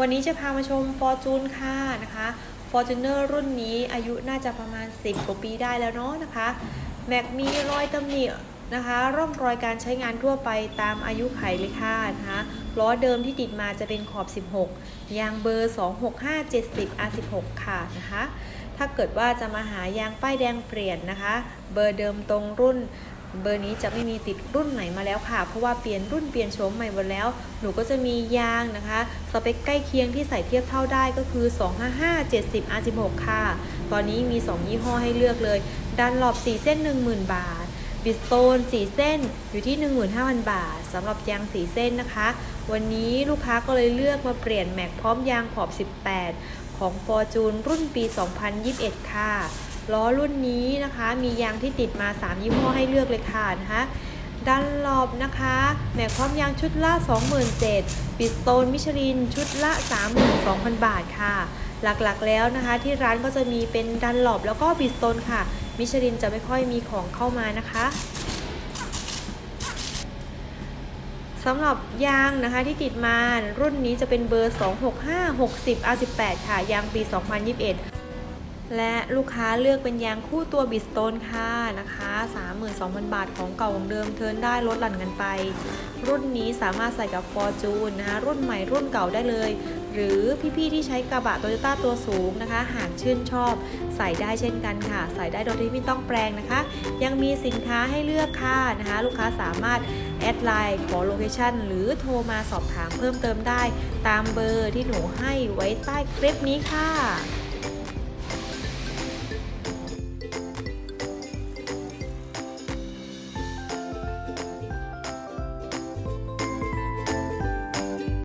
วันนี้จะพามาชม Fortune ค่ะนะคะ Fortuner รุ่นนี้อายุน่าจะประมาณ 10 กว่าปีได้แล้วเนาะนะคะแม็กมีรอยตำหนินะคะ ร่องรอยการใช้งานทั่วไปตามอายุไขเลยค่ะนะคะล้อเดิมที่ติดมาจะเป็นขอบ 16 ยางเบอร์ 26570 R16 ค่ะนะคะถ้าเกิดว่าจะมาหายางป้ายแดงเปลี่ยนนะคะ เบอร์เดิมตรงรุ่น เบอร์นี้จะไม่มีติดรุ่นไหนมาแล้วค่ะ เพราะว่าเปลี่ยนรุ่นเปลี่ยนโฉมใหม่หมดแล้ว หนูก็จะมียางนะคะ สเปคใกล้เคียงที่ใส่เทียบเท่าได้ก็คือ 255 70 R16 ค่ะ ตอนนี้มี 2 ยี่ห้อให้เลือกเลย ดันหลอบ4เส้น 10,000 บาท บิสโตน 4 เส้นอยู่ที่ 15,000 บาทสำหรับยาง 4 เส้นนะคะ วันนี้ลูกค้าก็เลยเลือกมาเปลี่ยนแม็กพร้อมยางขอบ 18 ของ Fortune รุ่นปี 2021 ค่ะ ล้อรุ่นนี้นะคะ มียางที่ติดมา 3 ยี่ห้อให้เลือกเลยค่ะนะคะดันลอบนะคะแม็กพร้อมยางชุดละ 27,000บิสโตนมิชลินชุดละ 32,000 บาทค่ะ หลักๆแล้วนะคะ ที่ร้านก็จะมีเป็นดันลอบแล้วก็บิสโตนค่ะ มิชลินจะไม่ค่อยมีของเข้ามานะคะสำหรับยางนะคะที่ติดมารุ่นนี้จะเป็นเบอร์ 265 60 R18 ค่ะ ยางปี 2021 และลูกค้าเลือกเป็นยางคู่ตัวบิสโตนค่ะนะคะ 32,000 บาทของเก่าของเดิมเทินได้ลดหลั่นกันไป รุ่นนี้สามารถใส่กับ Fortune นะคะรุ่นใหม่รุ่นเก่าได้เลย หรือพี่ๆที่ใช้กระบะโตโยต้าตัวสูงนะคะ หากชื่นชอบ ใส่ได้เช่นกันค่ะ ใส่ได้โดยที่ไม่ต้องแปลงนะคะ ยังมีสินค้าให้เลือกค่ะนะคะ ลูกค้าสามารถแอดไลน์ขอโลเคชันหรือโทรมาสอบถามเพิ่มเติมได้ ตามเบอร์ที่หนูให้ไว้ใต้คลิปนี้ค่ะ